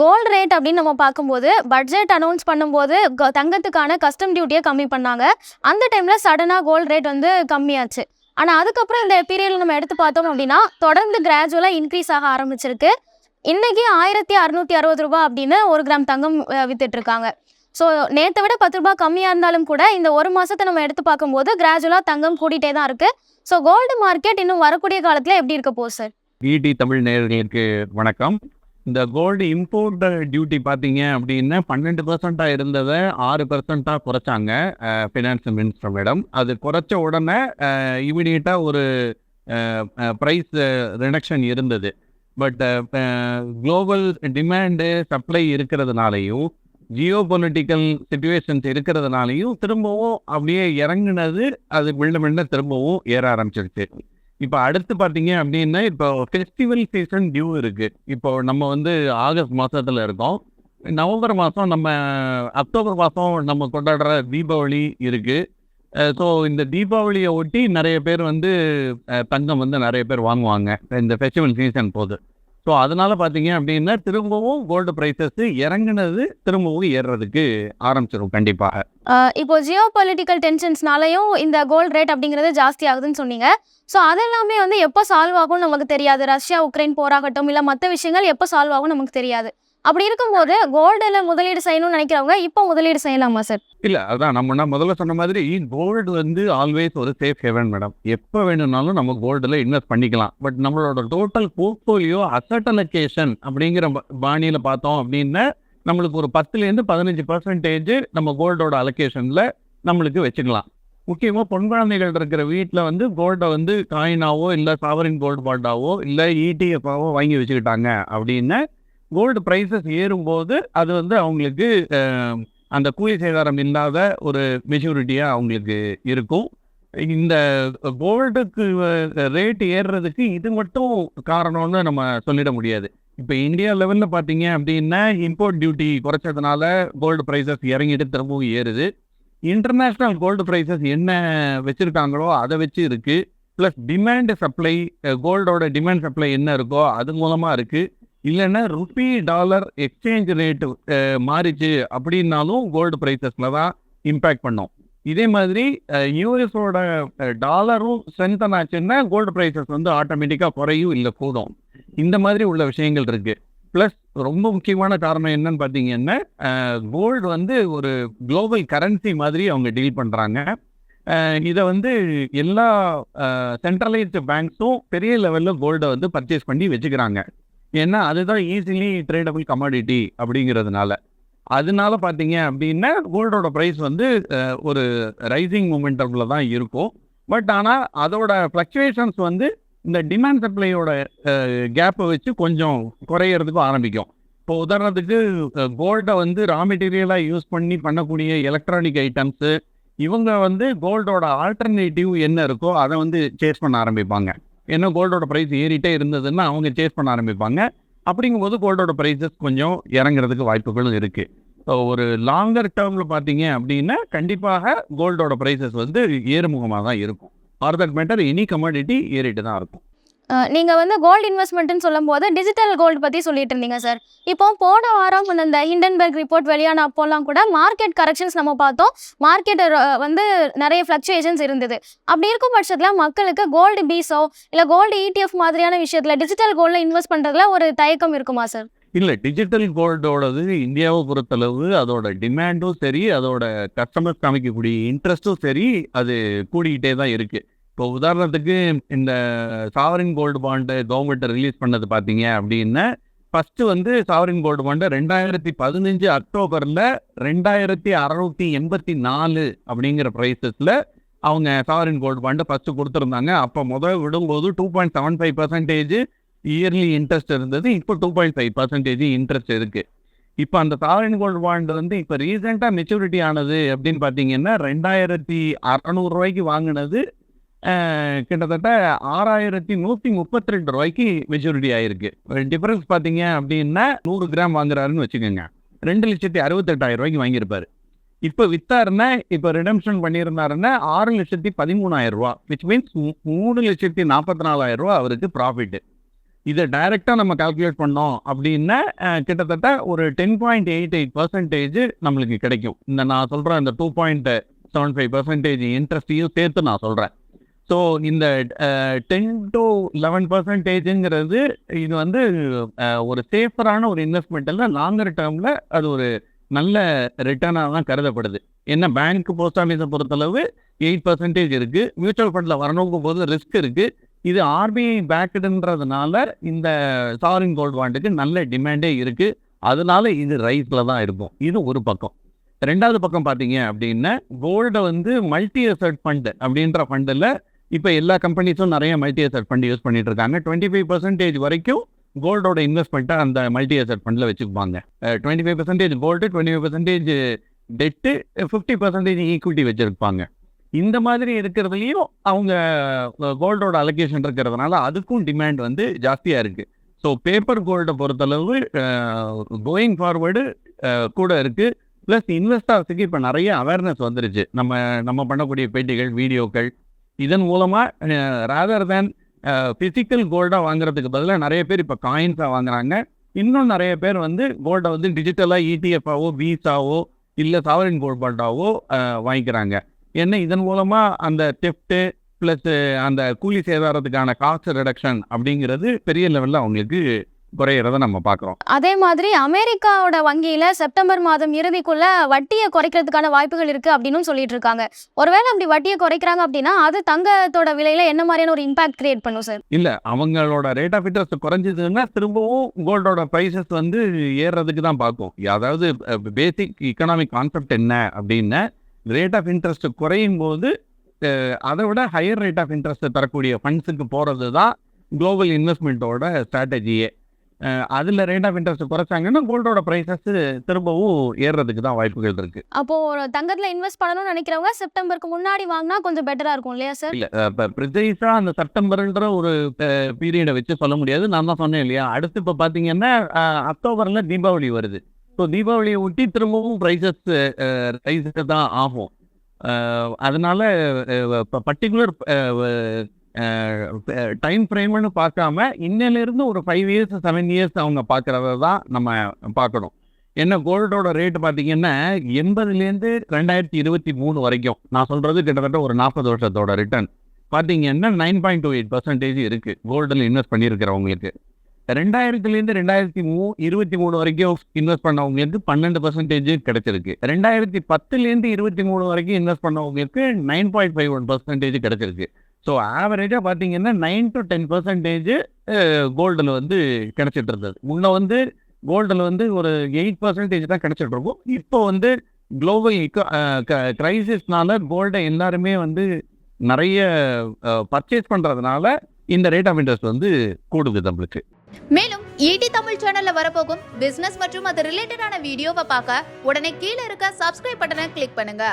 Gold rate அப்படின்னு நம்ம பார்க்கும்போது பட்ஜெட் அனௌன்ஸ் பண்ணும்போது தங்கத்துக்கான கஸ்டம் டியூட்டியை கம்மி பண்ணாங்க. அந்த டைமில் சடனாக கோல்டு ரேட் வந்து கம்மியாச்சு. ஆனால் அதுக்கப்புறம் இந்த பீரியடில் நம்ம எடுத்து பார்த்தோம் அப்படின்னா தொடர்ந்து கிராஜுவலாக இன்க்ரீஸ் ஆக ஆரம்பிச்சிருக்கு. இன்றைக்கி ஆயிரத்தி அறுநூற்றி அறுபது ரூபா அப்படின்னு ஒரு கிராம் தங்கம் வித்துட்ருக்காங்க ஸோ நேற்றை விட பத்து ரூபா கம்மியாக இருந்தாலும் கூட இந்த ஒரு மாதத்தை நம்ம எடுத்து பார்க்கும்போது கிராஜுவலாக தங்கம் கூட்டிகிட்டே தான் இருக்குது ஸோ கோல்டு மார்க்கெட் இன்னும் வரக்கூடிய காலத்தில் எப்படி இருக்க போகுது சார் இடி தமிழ் நேர்களுக்கு வணக்கம். இந்த கோல்டு இம்போர்ட் டியூட்டி பார்த்தீங்க அப்படின்னா பன்னெண்டு பர்சண்ட்டாக இருந்ததை ஆறு பர்சண்ட்டாக குறைச்சாங்க ஃபினான்ஸ் மினிஸ்டர் மேடம். அது குறைச்ச உடனே இமீடியட்டாக ஒரு ப்ரைஸ் ரிடக்ஷன் இருந்தது. பட் குளோபல் டிமாண்டு சப்ளை இருக்கிறதுனாலையும் ஜியோ பொலிட்டிக்கல் சுச்சுவேஷன்ஸ் இருக்கிறதுனாலையும் திரும்பவும் அப்படியே இறங்கினது அது மெல்ல மெல்ல திரும்பவும் ஏற ஆரம்பிச்சிருச்சு. இப்போ அடுத்து பார்த்தீங்க அப்படின்னா இப்போ ஃபெஸ்டிவல் சீசன் டியூ இருக்கு. இப்போ நம்ம வந்து ஆகஸ்ட் மாதத்தில் இருக்கோம். நவம்பர் மாதம் நம்ம அக்டோபர் மாதம் நம்ம கொண்டாடுற தீபாவளி இருக்கு. ஸோ இந்த தீபாவளியை ஒட்டி நிறைய பேர் வந்து தங்கம் வந்து நிறைய பேர் வாங்குவாங்க. இந்த ஃபெஸ்டிவல் சீசன் போது. ஸோ அதனால் பார்த்தீங்க அப்படின்னா திரும்பவும் கோல்டு ப்ரைஸஸ் இறங்குனது திரும்பவும் ஏறுறதுக்கு ஆரம்பிச்சிடும் கண்டிப்பாக. இப்போ ஜியோ பொலிட்டிக்கல் டென்ஷன்ஸ்னாலையும் இந்த கோல்ட் ரேட் அப்படிங்கிறது ஜாஸ்தி ஆகுதுன்னு சொன்னீங்க. ஸோ அதெல்லாமே வந்து எப்போ சால்வ் ஆகும்னு நமக்கு தெரியாது. ரஷ்யா உக்ரைன் போராகட்டும் இல்லை மற்ற விஷயங்கள் எப்போ சால்வ் ஆகும் நமக்கு தெரியாது. அப்படி இருக்கும்போது கோல்டில் முதலீடு செய்யணும்னு நினைக்கிறவங்க இப்போ முதலீடு செய்யலாமா சார் இல்ல அதான் நம்ம நான் முதல்ல சொன்ன மாதிரி கோல்டு வந்து ஆல்வேஸ் ஒரு சேஃப் ஹெவன் மேடம் எப்போ வேணும்னாலும் நம்ம கோல்டில் இன்வெஸ்ட் பண்ணிக்கலாம். பட் நம்மளோட டோட்டல் போர்ட்ஃபோலியோ அசட் அப்படிங்கிற ப- பாணியில பார்த்தோம் அப்படின்னா நம்மளுக்கு ஒரு பத்துலேருந்து பதினஞ்சு பர்சன்டேஜ் நம்ம கோல்டோட அலோகேஷனில் நம்மளுக்கு வச்சுக்கலாம். முக்கியமாக பொன் குழந்தைகள் இருக்கிற வீட்டில் வந்து கோல்டை வந்து காயினாவோ இல்லை சாவரின் கோல்டு பாண்டாவோ இல்லை இடிஎஃபாவோ வாங்கி வச்சுக்கிட்டாங்க அப்படின்னா கோல்டு ப்ரைஸஸ் ஏறும்போது அது வந்து அவங்களுக்கு அந்த கூலி சேதாரம் இல்லாத ஒரு மெச்சூரிட்டியாக அவங்களுக்கு இருக்கும். இந்த கோல்டுக்கு ரேட் ஏறுறதுக்கு இது மட்டும் காரணம்னு நம்ம சொல்லிட முடியாது. இப்போ இந்தியா லெவலில் பார்த்தீங்க அப்படின்னா இம்போர்ட் டியூட்டி குறைச்சதுனால கோல்டு ப்ரைஸஸ் இறங்கிட்டு திரும்பவும் ஏறுது. இன்டர்நேஷ்னல் கோல்டு ப்ரைஸஸ் என்ன வச்சுருக்காங்களோ அதை வச்சு இருக்குது ப்ளஸ் டிமாண்ட் சப்ளை கோல்டோட டிமாண்ட் சப்ளை என்ன இருக்கோ அது மூலமாக இருக்குது இல்லைன்னா ருபி டாலர் எக்ஸ்சேஞ்ச் ரேட்டு மாறிச்சு அப்படின்னாலும் கோல்டு ப்ரைஸஸில் தான் இம்பேக்ட் பண்ணும். இதே மாதிரி யூஎஸோட டாலரும் ஸ்ட்ரென்தன் ஆச்சுன்னா கோல்டு ப்ரைஸஸ் வந்து ஆட்டோமேட்டிக்காக குறையும் இல்லை கூடும். இந்த மாதிரி உள்ள விஷயங்கள் இருக்குது ப்ளஸ் ரொம்ப முக்கியமான காரணம் என்னன்னு பார்த்தீங்கன்னா கோல்டு வந்து ஒரு குளோபல் கரன்சி மாதிரி அவங்க டீல் பண்ணுறாங்க இதை வந்து எல்லா சென்ட்ரலைஸ்டு பேங்க்ஸும் பெரிய லெவலில் கோல்டை வந்து பர்ச்சேஸ் பண்ணி வச்சுக்கிறாங்க. ஏன்னா அதுதான் ஈஸிலி ட்ரேடபிள் கமாடிட்டி அப்படிங்கிறதுனால. அதனால பார்த்தீங்க அப்படின்னா கோல்டோட ப்ரைஸ் வந்து ஒரு ரைசிங் மூமெண்டமில் தான் இருக்கும். பட் ஆனால் அதோட ஃப்ளக்சுவேஷன்ஸ் வந்து இந்த டிமாண்ட் சப்ளையோட கேப்பை வச்சு கொஞ்சம் குறையிறதுக்கும் ஆரம்பிக்கும். இப்போ உதாரணத்துக்கு கோல்டை வந்து ரா மெட்டீரியலாக யூஸ் பண்ணி பண்ணக்கூடிய எலக்ட்ரானிக் ஐட்டம்ஸு இவங்க வந்து கோல்டோட ஆல்டர்னேட்டிவ் என்ன இருக்கோ அதை வந்து சேஸ் பண்ண ஆரம்பிப்பாங்க. ஏன்னா கோல்டோட ப்ரைஸ் ஏறிட்டே இருந்ததுன்னா அவங்க சேஸ் பண்ண ஆரம்பிப்பாங்க. அப்படிங்கும்போது கோல்டோட ப்ரைஸஸ் கொஞ்சம் இறங்குறதுக்கு வாய்ப்புகளும் இருக்குது ஸோ ஒரு லாங்கர் டேர்மில் பார்த்தீங்க அப்படின்னா கண்டிப்பாக கோல்டோட ப்ரைஸஸ் வந்து ஏறுமுகமாக தான் இருக்கும். Or that matter any commodity ஏறிட்டு தான் இருக்கும். நீங்கள் வந்து கோல்டு இன்வெஸ்ட்மெண்ட்னு சொல்லும்போது டிஜிட்டல் கோல்டு பற்றி சொல்லிட்டு இருந்தீங்க சார் இப்போ போன வாரம் இந்த ஹிண்டன்பர்க் ரிப்போர்ட் வெளியான அப்போல்லாம் கூட மார்க்கெட் கரெக்ஷன்ஸ் நம்ம பார்த்தோம். மார்க்கெட் வந்து நிறைய ஃப்ளக்சுவேஷன்ஸ் இருந்தது. அப்படி இருக்கும் பட்சத்தில் மக்களுக்கு கோல்டு பீஸோ இல்லை கோல்டு இடிஎஃப் மாதிரியான விஷயத்தில் டிஜிட்டல் கோல்டில் இன்வெஸ்ட் பண்ணுறதுல ஒரு தயக்கம் இருக்குமா சார் இல்லை டிஜிட்டல் கோல்டோடது இந்தியாவை பொறுத்தளவு அதோட டிமாண்டும் சரி அதோட கஸ்டமர்ஸ் காமிக்கக்கூடிய இன்ட்ரெஸ்ட்டும் சரி அது கூடிக்கிட்டே தான் இருக்குது இப்போ உதாரணத்துக்கு இந்த sovereign gold bond government release பண்ணது பார்த்தீங்க அப்படின்னா ஃபஸ்ட்டு வந்து சாவரின் கோல்டு பாண்டை ரெண்டாயிரத்தி பதினஞ்சு அக்டோபரில் ரெண்டாயிரத்தி அறநூற்றி எண்பத்தி நாலு அப்படிங்கிற ப்ரைஸஸில் அவங்க சாவரின் கோல்டு பாண்டை ஃபஸ்ட்டு கொடுத்துருந்தாங்க. அப்போ முதல் விடும்போது two point seven five percentage yearly interest இருந்தது. இப்போ two point five percentage interest இருக்குது இப்போ அந்த சாவரின் கோல்டு பாண்ட் வந்து இப்போ ரீசெண்டாக மெச்சூரிட்டி ஆனது அப்படின்னு பார்த்தீங்கன்னா ரெண்டாயிரத்தி அறநூறுரூவாய்க்கு வாங்கினது கிட்டத்தட்ட ஆறாயிரத்தி நூற்றி முப்பத்தி ரெண்டு ரூபாய்க்கு மெச்சூரிட்டி ஆயிருக்கு. டிஃபரன்ஸ் பார்த்தீங்க அப்படின்னா நூறு கிராம் வாங்குறாருன்னு வச்சுக்கோங்க. ரெண்டு லட்சத்தி அறுபத்தெட்டாயிரம் ரூபாய்க்கு வாங்கியிருப்பாரு. இப்போ வித்தாருன்னா இப்போ ரிடம்ஷன் பண்ணியிருந்தாருன்னா ஆறு லட்சத்தி பதிமூணாயிரம் ரூபா விச் மீன்ஸ் மூணு லட்சத்தி நாற்பத்தி நாலாயிரம் ரூபா அவருக்கு ப்ராஃபிட் இதை டைரெக்டாக நம்ம கால்குலேட் பண்ணோம் அப்படின்னா கிட்டத்தட்ட ஒரு ten point eight eight percentage நம்மளுக்கு கிடைக்கும். இந்த நான் சொல்கிறேன் இந்த two point seven five percentage இன்ட்ரெஸ்ட்டையும் சேர்த்து நான் சொல்கிறேன் ஸோ இந்த டென் டு லெவன் பர்சன்டேஜுங்கிறது இது வந்து ஒரு சேஃபரான ஒரு இன்வெஸ்ட்மெண்ட்டில் லாங்கர் டேர்மில் அது ஒரு நல்ல ரிட்டர்னாக தான் கருதப்படுது. என்ன பேங்க் போஸ்ட் ஆஃபீஸை பொறுத்தளவு எயிட் பர்சன்டேஜ் இருக்குது மியூச்சுவல் ஃபண்டில் வரணுங்கும் போது ரிஸ்க் இருக்குது இது ஆர்பிஐ பேக்கடுன்றதுனால இந்த சாரின் கோல்டு பாண்டுக்கு நல்ல டிமாண்டே இருக்குது அதனால இது ரைஸில் தான் இருக்கும். இது ஒரு பக்கம். ரெண்டாவது பக்கம் பார்த்தீங்க அப்படின்னா கோல்டை வந்து மல்டி அசட் ஃபண்டு அப்படின்ற ஃபண்டில் இப்போ எல்லா கம்பெனிஸும் நிறைய மல்டி அசட் ஃபண்ட் யூஸ் பண்ணிட்டு இருக்காங்க டுவெண்ட்டி ஃபைவ் பர்சன்டேஜ் வரைக்கும் கோல்டோட இன்வெஸ்ட்மெண்ட்டை அந்த மல்டி அசட் ஃபண்டில் வச்சுக்குவாங்க. Twenty five percentage gold twenty five percentage debt fifty percentage equity வச்சுருப்பாங்க. இந்த மாதிரி இருக்கிறதுலையும் அவங்க கோல்டோட அலோகேஷன் இருக்கிறதுனால அதுக்கும் டிமாண்ட் வந்து ஜாஸ்தியாக இருக்குது ஸோ பேப்பர் கோல்டை பொறுத்தளவு கோயிங் ஃபார்வர்டு கூட இருக்குது ப்ளஸ் இன்வெஸ்டர்ஸுக்கு இப்போ நிறைய அவேர்னஸ் வந்துருச்சு. நம்ம நம்ம பண்ணக்கூடிய பேட்டிகள் வீடியோக்கள் இதன் மூலமாக ரேதர் தேன் ஃபிசிக்கல் கோல்டாக வாங்குறதுக்கு பதிலாக நிறைய பேர் இப்போ காயின்ஸாக வாங்குறாங்க. இன்னும் நிறைய பேர் வந்து கோல்டை வந்து டிஜிட்டலாக இடிஎஃப்ஆவோ வீஸாவோ இல்லை சாவரின் கோல்ட் பாண்டாவோ வாங்கிக்கிறாங்க. ஏன்னா இதன் மூலமாக அந்த டெஃப்ட்டு ப்ளஸ் அந்த கூலி சேதாரத்துக்கான காஸ்ட் ரிடக்ஷன் அப்படிங்கிறது பெரிய லெவலில் அவங்களுக்கு குறையிறத நம்ம பார்க்குறோம் அதே மாதிரி அமெரிக்காவோட வங்கியில செப்டம்பர் மாதம் இறுதிக்குள்ள வட்டியை குறைக்கிறதுக்கான வாய்ப்புகள் இருக்கு அப்படின்னு சொல்லிட்டு இருக்காங்க. ஒருவேளை அப்படி வட்டியை குறைக்கிறாங்க அப்படின்னா அது தங்கத்தோட விலையில என்ன மாதிரியான ஒரு இம்பாக்ட் கிரியேட் பண்ணும் சார் இல்லை அவங்களோட ரேட் ஆஃப் இன்ட்ரெஸ்ட் குறைஞ்சதுன்னா திரும்பவும் கோல்டோட ப்ரைஸஸ் வந்து ஏறுறதுக்கு தான் பார்க்கும். அதாவது பேசிக் எக்கனாமிக் கான்செப்ட் என்ன அப்படின்னா ரேட் ஆஃப் இன்ட்ரெஸ்ட் குறையும் போது அதை விட ஹையர் ரேட் ஆஃப் இன்ட்ரெஸ்ட் தரக்கூடிய ஃபண்ட்ஸுக்கு போகிறது தான் குளோபல் இன்வெஸ்ட்மெண்ட்டோட ஸ்ட்ராட்டஜியே அதில் ரேட் ஆஃப் இன்ட்ரெஸ்ட் குறைச்சாங்கன்னா கோல்டோட ப்ரைஸஸ் திரும்பவும் ஏறுறதுக்கு தான் வாய்ப்புகள் இருக்குது அப்போ தங்கத்துல இன்வெஸ்ட் பண்ணணும்னு நினைக்கிறவங்க செப்டம்பருக்கு முன்னாடி வாங்கினா கொஞ்சம் பெட்டரா இருக்கும் இல்லையா சார் இல்ல இப்போ ப்ரிசைஸாக அந்த செப்டம்பர்ன்ற ஒரு பீரியடை வச்சு சொல்ல முடியாது. நான் தான் சொன்னேன் இல்லையா? அடுத்து இப்போ பார்த்தீங்கன்னா அக்டோபரில் தீபாவளி வருது. ஸோ தீபாவளியை ஒட்டி திரும்பவும் ப்ரைஸஸ் ரைஸ் தான் ஆகும். அதனால இப்போ பர்டிகுலர் டைம் ஃப்ரேம்னு பார்க்காம இன்னிலிருந்து ஒரு ஃபைவ் இயர்ஸ் செவன் இயர்ஸ் அவங்க பார்க்குறத தான் நம்ம பார்க்கணும். என்ன கோல்டோட ரேட் பார்த்தீங்கன்னா எண்பதுலேருந்து ரெண்டாயிரத்தி இருபத்தி மூணு வரைக்கும். நான் சொல்கிறது கிட்டத்தட்ட ஒரு நாற்பது வருஷத்தோட ரிட்டர்ன் பார்த்தீங்கன்னா nine point two eight percentage இருக்குது கோல்டில் இன்வெஸ்ட் பண்ணியிருக்கிறவங்களுக்கு. ரெண்டாயிரத்துலேருந்து ரெண்டாயிரத்தி மூ இருபத்தி மூணு வரைக்கும் இன்வெஸ்ட் பண்ணவங்களுக்கு பன்னெண்டு பர்சன்டேஜ் கிடைச்சிருக்கு. ரெண்டாயிரத்தி பத்துலேருந்து இருபத்தி மூணு வரைக்கும் இன்வெஸ்ட் பண்ணவங்களுக்கு nine point five one percentage கிடைச்சிருக்கு. ஸோ ஆவரேஜாக பார்த்தீங்கன்னா நைன் டு டென் பர்சன்டேஜ் கோல்டில் வந்து கிடச்சிட்டு இருந்தது. முன்னே வந்து கோல்டில் வந்து ஒரு எயிட் பர்சன்டேஜ் தான் கிடைச்சிட்டு இருக்கும். இப்போ வந்து குளோபல் கிரைசிஸ்னால கோல்டை எல்லாருமே வந்து நிறைய பர்ச்சேஸ் பண்ணுறதுனால இந்த ரேட் ஆஃப் இன்ட்ரெஸ்ட் வந்து கூடுது நம்மளுக்கு. மேலும் ஈடி தமிழ் சேனல்ல வரப்போகும் பிசினஸ் மற்றும் அது ரிலேட்டடான வீடியோவை பார்க்க உடனே கீழே இருக்க சப்ஸ்கிரைப் பட்டனை கிளிக் பண்ணுங்க.